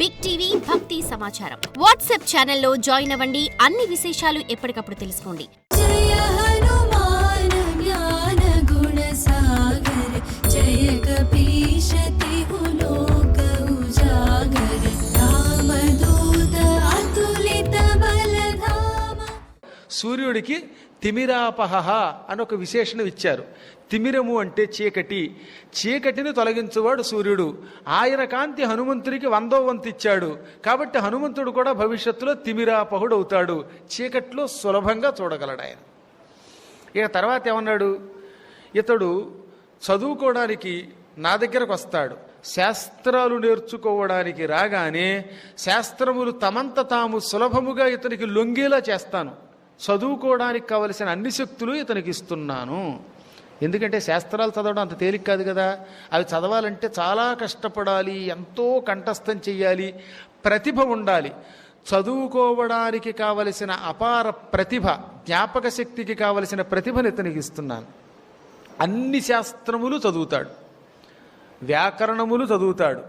Big TV భక్తి సమాచారం WhatsApp ఛానల్లో జాయిన్ అవ్వండి. అన్ని విశేషాలు ఎప్పటికప్పుడు తెలుసుకోండి. జయ సూర్యుడికి తిమిరాపహ అని ఒక విశేషణం ఇచ్చారు. తిమిరము అంటే చీకటి. చీకటిని తొలగించువాడు సూర్యుడు. ఆయన కాంతి హనుమంతుడికి వందో వంతిచ్చాడు కాబట్టి హనుమంతుడు కూడా భవిష్యత్తులో తిమిరాపహుడు అవుతాడు చీకట్లో సులభంగా చూడగలడు ఆయన. ఇక తర్వాత ఏమన్నాడు? ఇతడు చదువుకోవడానికి నా దగ్గరకు వస్తాడు. శాస్త్రాలు నేర్చుకోవడానికి రాగానే శాస్త్రములు తమంత తాము సులభముగా ఇతనికి లొంగేలా చేస్తాను. చదువుకోవడానికి కావలసిన అన్ని శక్తులు ఇతనికి ఇస్తున్నాను. ఎందుకంటే శాస్త్రాలు చదవడం అంత తేలిక కాదు కదా. అవి చదవాలంటే చాలా కష్టపడాలి ఎంతో కంఠస్థం చెయ్యాలి ప్రతిభ ఉండాలి. చదువుకోవడానికి కావలసిన అపార ప్రతిభ జ్ఞాపక శక్తికి కావలసిన ప్రతిభను ఇతనికి ఇస్తున్నాను అన్ని శాస్త్రములు చదువుతాడు. వ్యాకరణములు చదువుతాడు.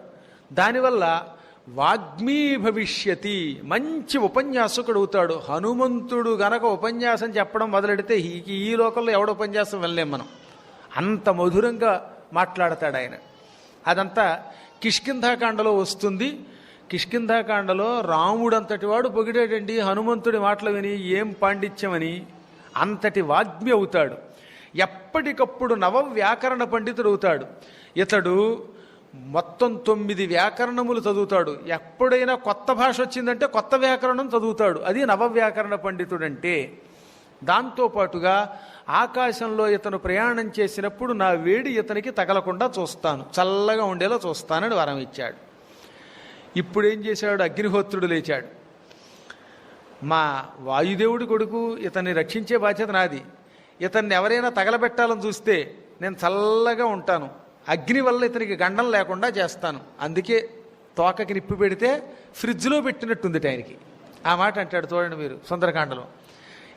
దానివల్ల వాగ్మీ భవిష్యతి మంచి ఉపన్యాసకుడు అవుతాడు హనుమంతుడు గనక ఉపన్యాసం చెప్పడం మొదలెడితే ఈ- ఈ లోకంలో ఎవడ ఉపన్యాసం వెళ్ళలేం మనం. అంత మధురంగా మాట్లాడతాడు ఆయన. అదంతా కిష్కింధాకాండలో వస్తుంది. కిష్కింధాకాండలో రాముడంతటి వాడు పొగిడేటండి హనుమంతుడి మాటలు విని ఏం పాండిత్యమని అంతటి వాగ్మి అవుతాడు. ఎప్పటికప్పుడు నవ వ్యాకరణ పండితుడు అవుతాడు ఇతడు మొత్తం తొమ్మిది వ్యాకరణములు చదువుతాడు. ఎప్పుడైనా కొత్త భాష వచ్చిందంటే కొత్త వ్యాకరణం చదువుతాడు. అది నవ వ్యాకరణ పండితుడంటే దాంతోపాటుగా ఆకాశంలో ఇతను ప్రయాణం చేసినప్పుడు నా వేడి ఇతనికి తగలకుండా చూస్తాను. చల్లగా ఉండేలా చూస్తానని వరం ఇచ్చాడు. ఇప్పుడు ఏం చేశాడు? అగ్నిహోత్రుడు లేచాడు. మా వాయుదేవుడి కొడుకు ఇతన్ని రక్షించే బాధ్యత నాది. ఇతన్ని ఎవరైనా తగలబెట్టాలని చూస్తే నేను చల్లగా ఉంటాను. అగ్ని వల్ల ఇతనికి గండం లేకుండా చేస్తాను. అందుకే తోకకి నిప్పి పెడితే ఫ్రిడ్జ్లో పెట్టినట్టుంది ఆయనకి. ఆ మాట అంటాడు చూడండి మీరు సుందరకాండలో.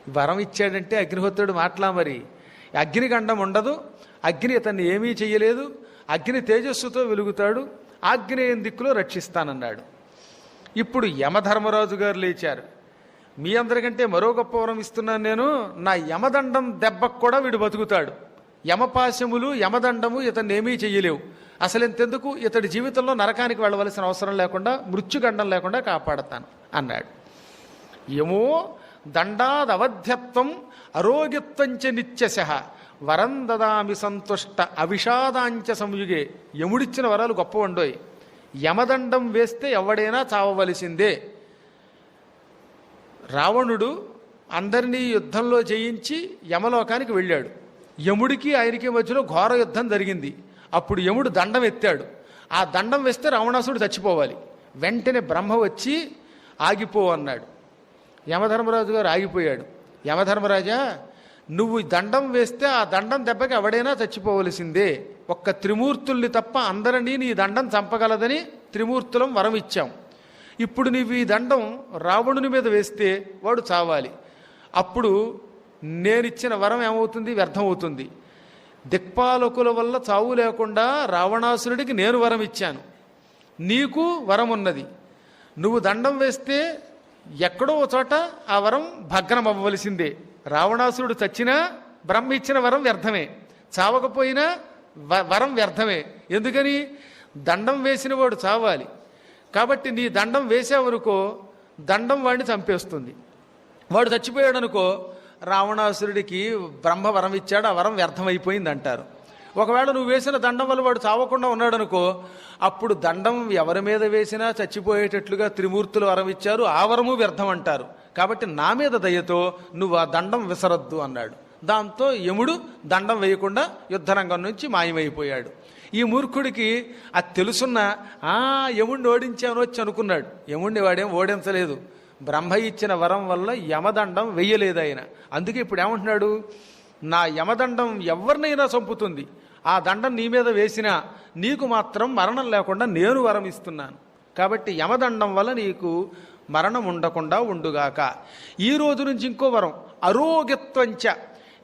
వరం ఇచ్చాడంటే అగ్నిహోత్రుడు మాట్లా మరి. అగ్నిగండం ఉండదు అగ్ని ఇతన్ని ఏమీ చెయ్యలేదు అగ్ని తేజస్సుతో వెలుగుతాడు ఆగ్నేయం దిక్కులో రక్షిస్తానన్నాడు. ఇప్పుడు యమధర్మరాజు గారు లేచారు. మీ అందరికంటే మరో గొప్ప వరం ఇస్తున్నాను నేను నా యమదండం దెబ్బకు కూడా వీడు బతుకుతాడు. యమపాశములు యమదండము ఇతన్ని ఏమీ చెయ్యలేవు. అసలు ఇంతెందుకు? ఇతడి జీవితంలో నరకానికి వెళ్ళవలసిన అవసరం లేకుండా మృత్యుగండం లేకుండా కాపాడతాను అన్నాడు. ఏమో దండాదవధ్యత్వం అరోగ్యత్వంచ నిత్యశ. వరం దదామి సంతుష్ట అవిషాదాంచ సంయుగే. యముడిచ్చిన వరాలు గొప్ప వండోయ్ యమదండం వేస్తే ఎవడైనా చావవలసిందే. రావణుడు అందరినీ యుద్ధంలో జయించి యమలోకానికి వెళ్ళాడు. యముడికి ఆయనకి మధ్యలో ఘోర యుద్ధం జరిగింది. అప్పుడు యముడు దండం ఎత్తాడు. ఆ దండం వేస్తే రావణాసుడు చచ్చిపోవాలి. వెంటనే బ్రహ్మ వచ్చి ఆగిపో అన్నాడు. యమధర్మరాజు గారు ఆగిపోయాడు. యమధర్మరాజా నువ్వు దండం వేస్తే ఆ దండం దెబ్బకి ఎవడైనా చచ్చిపోవలసిందే. ఒక్క త్రిమూర్తుల్ని తప్ప అందరినీ నీ దండం చంపగలదని త్రిమూర్తులం వరం ఇచ్చాం. ఇప్పుడు నీవు ఈ దండం రావణుని మీద వేస్తే వాడు చావాలి. అప్పుడు నేనిచ్చిన వరం ఏమవుతుంది? వ్యర్థమవుతుంది. దిక్పాలకుల వల్ల చావు లేకుండా రావణాసురుడికి నేను వరం ఇచ్చాను. నీకు వరం ఉన్నది నువ్వు దండం వేస్తే ఎక్కడో ఓ చోట ఆ వరం భగ్నం అవ్వవలసిందే రావణాసురుడు చచ్చినా బ్రహ్మ ఇచ్చిన వరం వ్యర్థమే. చావకపోయినా వ- వరం వ్యర్థమే. ఎందుకని? దండం వేసిన వాడు చావాలి. కాబట్టి నీ దండం వేసావనుకో దండం వాడిని చంపేస్తుంది. వాడు చచ్చిపోయాడు అనుకో రావణాసురుడికి బ్రహ్మ వరం ఇచ్చాడు ఆ వరం వ్యర్థమైపోయింది అంటారు ఒకవేళ నువ్వు వేసిన దండం వల్ల వాడు చావకుండా ఉన్నాడు అనుకో అప్పుడు దండం ఎవరి మీద వేసినా చచ్చిపోయేటట్లుగా త్రిమూర్తులు వరం ఇచ్చారు ఆ వరము వ్యర్థం అంటారు. కాబట్టి నా మీద దయతో నువ్వు ఆ దండం విసరద్దు అన్నాడు. దాంతో యముడు దండం వేయకుండా యుద్ధరంగం నుంచి మాయమైపోయాడు. ఈ మూర్ఖుడికి అది తెలుసున్న ఆ యముడిని ఓడించాను వచ్చి అనుకున్నాడు. యముడిని వాడేం ఓడించలేదు. బ్రహ్మ ఇచ్చిన వరం వల్ల యమదండం వెయ్యలేదు ఆయన. అందుకే ఇప్పుడు ఏమంటున్నాడు? నా యమదండం ఎవరినైనా చంపుతుంది. ఆ దండం నీ మీద వేసినా నీకు మాత్రం మరణం లేకుండా నేను వరం ఇస్తున్నాను. కాబట్టి యమదండం వల్ల నీకు మరణం ఉండకుండా ఉండుగాక. ఈ రోజు నుంచి ఇంకో వరం అరోగ్యత్వంచ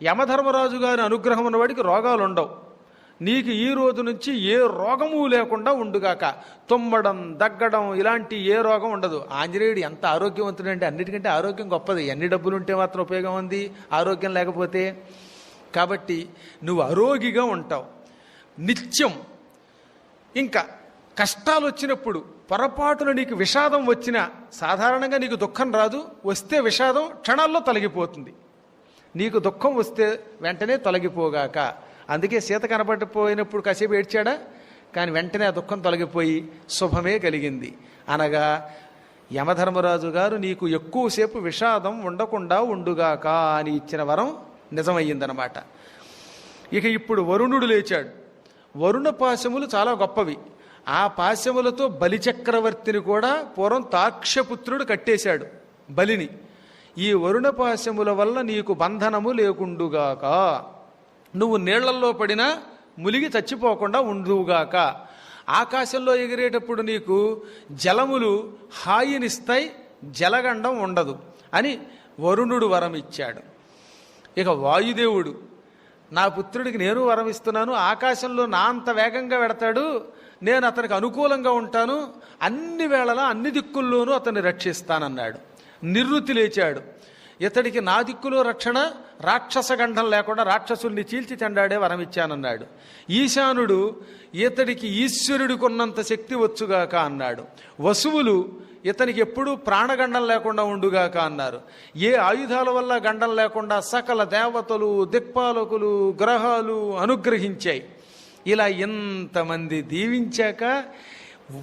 యమధర్మరాజు గారి అనుగ్రహం ఉన్నవాడికి రోగాలు ఉండవు నీకు ఈ రోజు నుంచి ఏ రోగము లేకుండా ఉండుగాక. తుమ్మడం దగ్గడం ఇలాంటి ఏ రోగం ఉండదు. ఆంజనేయుడు ఎంత ఆరోగ్యవంతుడంటే అన్నిటికంటే ఆరోగ్యం గొప్పది. ఎన్ని డబ్బులు ఉంటే మాత్రం ఉపయోగం ఉంది ఆరోగ్యం లేకపోతే. కాబట్టి నువ్వు అరోగిగా ఉంటావు. నిత్యం. ఇంకా కష్టాలు వచ్చినప్పుడు పొరపాటున నీకు విషాదం వచ్చినా సాధారణంగా నీకు దుఃఖం రాదు వస్తే విషాదం క్షణాల్లో తొలగిపోతుంది. నీకు దుఃఖం వస్తే వెంటనే తొలగిపోగాక. అందుకే సీత కనబడిపోయినప్పుడు కాసేపు ఏడ్చాడా? కానీ వెంటనే ఆ దుఃఖం తొలగిపోయి శుభమే కలిగింది. అనగా యమధర్మరాజు గారు నీకు ఎక్కువసేపు విషాదం ఉండకుండా ఉండుగాక అని ఇచ్చిన వరం నిజమయ్యిందనమాట ఇక ఇప్పుడు వరుణుడు లేచాడు. వరుణ పాశములు చాలా గొప్పవి. ఆ పాశములతో బలిచక్రవర్తిని కూడా పూర్వం తాక్షపుత్రుడు కట్టేశాడు బలిని. ఈ వరుణ పాశముల వల్ల నీకు బంధనము లేకుండుగాక. నువ్వు నీళ్ళల్లో పడినా ములిగి చచ్చిపోకుండా ఉండుగాక ఆకాశంలో ఎగిరేటప్పుడు నీకు జలములు హాయినిస్తాయి జలగండం ఉండదు అని వరుణుడు వరం ఇచ్చాడు ఇక వాయుదేవుడు నా పుత్రుడికి నేను వరం ఇస్తున్నాను ఆకాశంలో నా అంత వేగంగా పెడతాడు నేను అతనికి అనుకూలంగా ఉంటాను అన్ని వేళలా అన్ని దిక్కుల్లోనూ అతన్ని రక్షిస్తానన్నాడు. నిర్వృతి లేచాడు. ఇతడికి నా దిక్కులో రక్షణ రాక్షస గంఠం లేకుండా రాక్షసుల్ని చీల్చి చెండాడే వరం ఇచ్చానన్నాడు. ఈశానుడు ఇతడికి ఈశ్వరుడికి ఉన్నంత శక్తి వచ్చుగాక అన్నాడు. వసువులు ఇతనికి ఎప్పుడూ ప్రాణగండం లేకుండా ఉండుగాక అన్నారు. ఏ ఆయుధాల వల్ల గండం లేకుండా సకల దేవతలు దిక్పాలకులు గ్రహాలు అనుగ్రహించాయి. ఇలా ఇంతమంది దీవించాక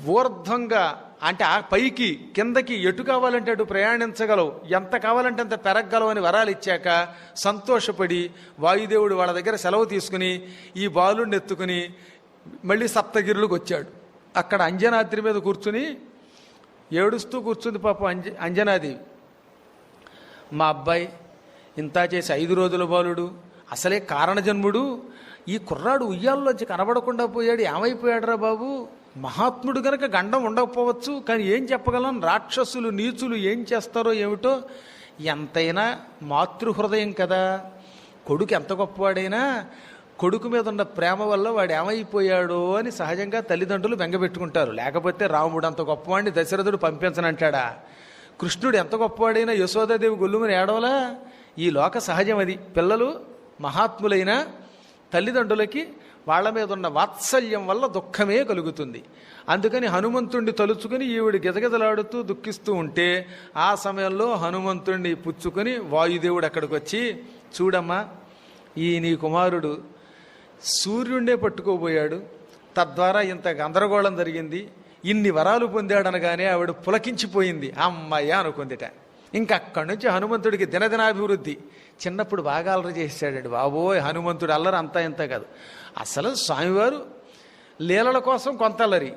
ఊర్ధ్వంగా అంటే ఆ పైకి కిందకి ఎటు కావాలంటే అటు ప్రయాణించగలవు. ఎంత కావాలంటే అంత పెరగలవు అని వరాలు ఇచ్చాక సంతోషపడి వాయుదేవుడు వాళ్ళ దగ్గర సెలవు తీసుకుని ఈ బాలుడిని ఎత్తుకుని మళ్ళీ సప్తగిరులకు వచ్చాడు. అక్కడ అంజనాద్రి మీద కూర్చుని ఏడుస్తూ కూర్చుంది పాపం అంజ అంజనాదేవి మా అబ్బాయి ఇంత చేసి ఐదు రోజుల బాలుడు అసలే కారణజన్ముడు ఈ కుర్రాడు ఉయ్యాల్లోంచి కనబడకుండా పోయాడు ఏమైపోయాడురా బాబు? మహాత్ముడు గనక గండం ఉండకపోవచ్చు కానీ ఏం చెప్పగలం? రాక్షసులు నీచులు ఏం చేస్తారో ఏమిటో? ఎంతైనా మాతృహృదయం కదా. కొడుకు ఎంత గొప్పవాడైనా కొడుకు మీద ఉన్న ప్రేమ వల్ల వాడు ఏమైపోయాడు అని సహజంగా తల్లిదండ్రులు బెంగపెట్టుకుంటారు లేకపోతే రాముడు అంత గొప్పవాడిని దశరథుడు పంపించనంటాడా? కృష్ణుడు ఎంత గొప్పవాడైనా యశోదాదేవి గొల్లుమని ఏడవలా? ఈ లోక సహజం అది. పిల్లలు మహాత్ములైన తల్లిదండ్రులకి వాళ్ళ మీద ఉన్న వాత్సల్యం వల్ల దుఃఖమే కలుగుతుంది. అందుకని హనుమంతుణ్ణి తలుచుకుని ఈవిడ గిజగిజలాడుతూ దుఃఖిస్తూ ఉంటే ఆ సమయంలో హనుమంతుణ్ణి పుచ్చుకొని వాయుదేవుడు అక్కడికి వచ్చి చూడమ్మా ఈ నీ కుమారుడు సూర్యుడినే పట్టుకోబోయాడు. తద్వారా ఇంత గందరగోళం జరిగింది. ఇన్ని వరాలు పొందాడనగానే ఆవిడ పులకించిపోయింది. అమ్మయ్య అనుకుందిట. ఇంకా అక్కడి నుంచి హనుమంతుడికి దినదినాభివృద్ధి. చిన్నప్పుడు బాగా అల్లరి చేశాడు బాబోయ్. హనుమంతుడు అల్లరి అంతా ఇంత కాదు. అసలు స్వామివారు లీలల కోసం కొంత అల్లరి.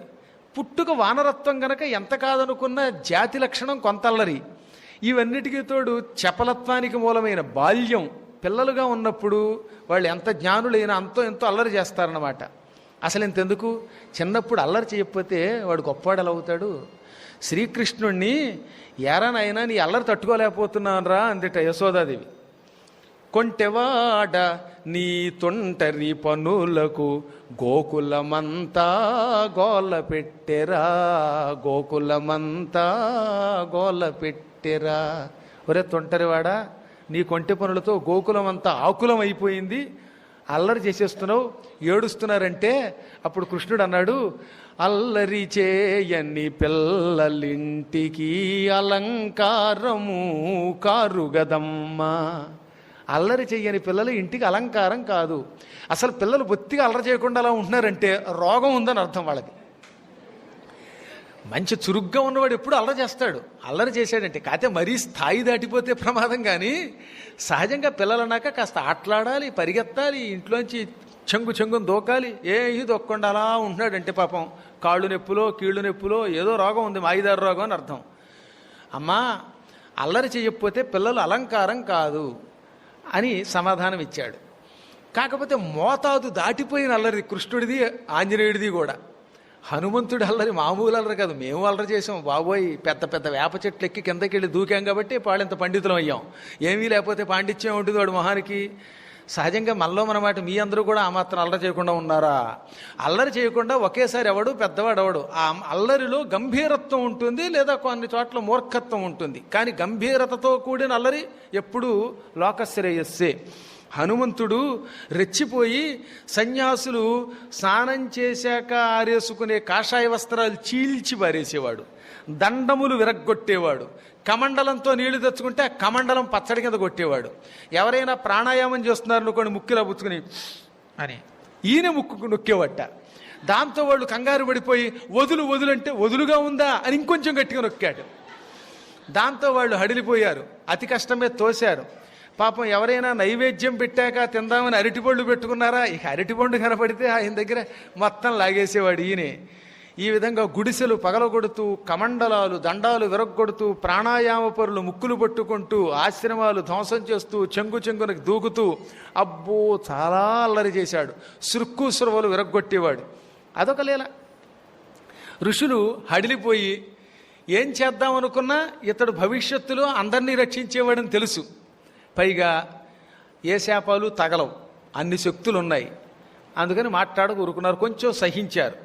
పుట్టుక వానరత్వం గనక ఎంత కాదనుకున్న జాతి లక్షణం కొంత అల్లరి. ఇవన్నిటికీ తోడు చపలత్వానికి మూలమైన బాల్యం. పిల్లలుగా ఉన్నప్పుడు వాళ్ళు ఎంత జ్ఞానులైనా అంతో ఎంతో అల్లరి చేస్తారన్నమాట. అసలు ఇంతెందుకు? చిన్నప్పుడు అల్లరి చేయకపోతే వాడు గొప్పవాడు అవుతాడు? శ్రీకృష్ణుణ్ణి ఎరనైనా నీ అల్లరి తట్టుకోలేకపోతున్నానరా అందిట యశోదాదేవి. కొంటెవాడ నీ తొంటరి పనులకు గోకులమంతా గోల పెట్టెరా గోకులమంతా గోల పెట్టెరా. ఒరే తొంటరివాడా నీ కొంటె పనులతో గోకులం అంతా ఆకులం అయిపోయింది అల్లరి చేసేస్తున్నావు ఏడుస్తున్నారంటే అప్పుడు కృష్ణుడు అన్నాడు అల్లరి చేయని పిల్లలింటికి అలంకారము కారుగదమ్మ అల్లరి చేయని పిల్లలు ఇంటికి అలంకారం కాదు. అసలు పిల్లలు బొత్తిగా అల్లరి చేయకుండా అలా ఉంటున్నారంటే రోగం ఉందని అర్థం వాళ్ళకి. మంచి చురుగ్గా ఉన్నవాడు ఎప్పుడు అల్లరి చేస్తాడు. అల్లరి చేశాడంటే కాకపోతే మరీ స్థాయి దాటిపోతే ప్రమాదం కానీ సహజంగా పిల్లలన్నాక కాస్త ఆటలాడాలి పరిగెత్తాలి ఇంట్లోంచి చెంగు చెంగుని దూకాలి. ఏ ఇది దొక్కకుండా అలా ఉంటున్నాడంటే పాపం కాళ్ళు నొప్పులో కీళ్ళు నొప్పులో ఏదో రోగం ఉంది మాయిదారు రోగం అని అర్థం. అమ్మా అల్లరి చేయకపోతే పిల్లలు అలంకారం కాదు అని సమాధానం ఇచ్చాడు. కాకపోతే మోతాదు దాటిపోయిన అల్లరి కృష్ణుడిది ఆంజనేయుడిది కూడా. హనుమంతుడు అల్లరి మామూలు అల్లరి కాదు. మేము అల్లరి చేసాం బాబోయ్ పెద్ద పెద్ద వేప చెట్లు ఎక్కి కిందకి వెళ్ళి దూకాం కాబట్టి పాళ్ళంత పండితులం అయ్యాం. ఏమీ లేకపోతే పాండిత్యం ఉంటుంది వాడు మొహానికి. సహజంగా మనలో మనమాట మీ అందరూ కూడా ఆ మాత్రం అల్లరి చేయకుండా ఉన్నారా? అల్లరి చేయకుండా ఒకేసారి ఎవడు? పెద్దవాడు ఎవడు? ఆ అల్లరిలో గంభీరత్వం ఉంటుంది లేదా కొన్ని చోట్ల మూర్ఖత్వం ఉంటుంది. కానీ గంభీరతతో కూడిన అల్లరి ఎప్పుడూ లోకశ్రేయస్సే. హనుమంతుడు రెచ్చిపోయి సన్యాసులు స్నానం చేశాక ఆరేసుకునే కాషాయ వస్త్రాలు చీల్చి పారేసేవాడు. దండములు విరగ్గొట్టేవాడు. కమండలంతో నీళ్ళు తెచ్చుకుంటే ఆ కమండలం పచ్చడి కింద కొట్టేవాడు. ఎవరైనా ప్రాణాయామం చేస్తున్నారు అనుకోండి ముక్కులా పుచ్చుకుని అని. ఈయన ముక్కు నొక్కేవట. దాంతో వాళ్ళు కంగారు పడిపోయి వదులు వదులు అంటే వదులుగా ఉందా అని ఇంకొంచెం గట్టిగా నొక్కాడు. దాంతో వాళ్ళు హడిలిపోయారు. అతి కష్టమే తోశారు. పాపం ఎవరైనా నైవేద్యం పెట్టాక తిందామని అరటిపళ్ళు పెట్టుకున్నారా? ఇక అరటిపండు కనపడితే ఆయన దగ్గర మొత్తం లాగేసేవాడు ఈయనే. ఈ విధంగా గుడిసెలు పగలగొడుతూ కమండలాలు దండాలు విరగొడుతూ ప్రాణాయామ పరులు ముక్కులు పట్టుకుంటూ ఆశ్రమాలు ధ్వంసం చేస్తూ చెంగు చెంగునకు దూకుతూ అబ్బో చాలా అల్లరి చేశాడు. సురుక్కు సురవలు విరగ్గొట్టేవాడు. అదొక లీల. ఋషులు హడిలిపోయి ఏం చేద్దాం అనుకున్నా ఇతడు భవిష్యత్తులో అందరినీ రక్షించేవాడని తెలుసు. పైగా ఏ శాపాలు తగలవు అన్ని శక్తులు ఉన్నాయి అందుకని మాట్లాడక ఊరుకున్నారు కొంచెం సహించారు.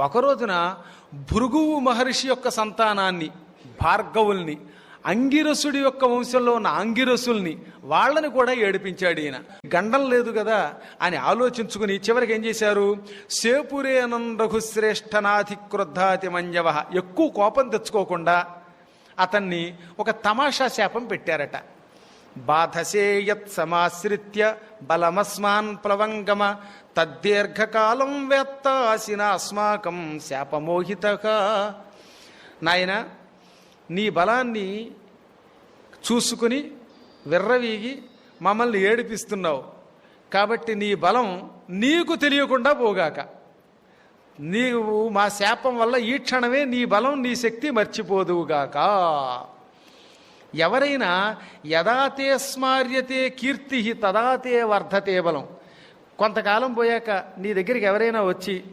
ఒకరోజున భృగువు మహర్షి యొక్క సంతానాన్ని భార్గవుల్ని అంగిరసుడి యొక్క వంశంలో ఉన్న అంగిరసుల్ని వాళ్ళని కూడా ఏడిపించాడు ఈయన. గండం లేదు కదా అని ఆలోచించుకుని చివరికి ఏం చేశారు? సేపురేనందఘుశ్రేష్ఠనాధిక్రుద్ధాతి మంజవ. ఎక్కువ కోపం తెచ్చుకోకుండా అతన్ని ఒక తమాషా శాపం పెట్టారట. బాధసేయత్ సమాశ్రిత్య బలమస్మాన్ ప్లవంగమ తద్దీర్ఘకాలం వేత్తాసిన అస్మాకం శాపమోహిత. నాయన నీ బలాన్ని చూసుకుని విర్రవీగి మమ్మల్ని ఏడిపిస్తున్నావు. కాబట్టి నీ బలం నీకు తెలియకుండా పోగాక. నీవు మా శాపం వల్ల ఈ క్షణమే నీ బలం నీ శక్తి మర్చిపోదువుగాక. ఎవరైనా యదాతే స్మార్యతే కీర్తి తదాతే వర్ధతే బలం. కొంతకాలం పోయాక నీ దగ్గరికి ఎవరైనా వచ్చి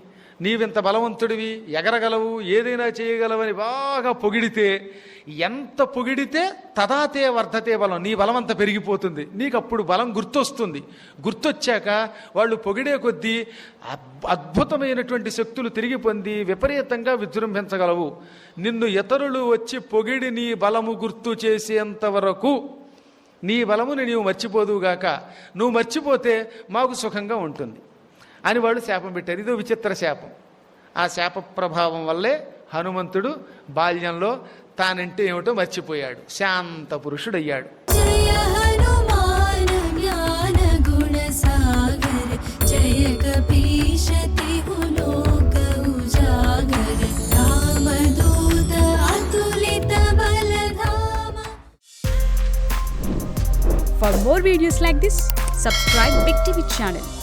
నీవింత బలవంతుడివి ఎగరగలవు ఏదైనా చేయగలవని బాగా పొగిడితే ఎంత పొగిడితే తదాతే వర్ధతే బలం నీ బలం అంత పెరిగిపోతుంది. నీకు అప్పుడు బలం గుర్తొస్తుంది. గుర్తొచ్చాక వాళ్ళు పొగిడే కొద్దీ అద్భుతమైనటువంటి శక్తులు తిరిగి పొంది విపరీతంగా విజృంభించగలవు. నిన్ను ఇతరులు వచ్చి పొగిడి నీ బలము గుర్తు చేసేంత వరకు నీ బలముని నీవు మర్చిపోదువుగాక. నువ్వు మర్చిపోతే మాకు సుఖంగా ఉంటుంది. అని వాళ్ళు శాపం పెట్టారు. ఇదో విచిత్ర శాపం. ఆ శాప ప్రభావం వల్లే హనుమంతుడు బాల్యంలో తానంటే ఏమిటో మర్చిపోయాడు. శాంత పురుషుడయ్యాడు. For more videos like this, subscribe Big TV channel.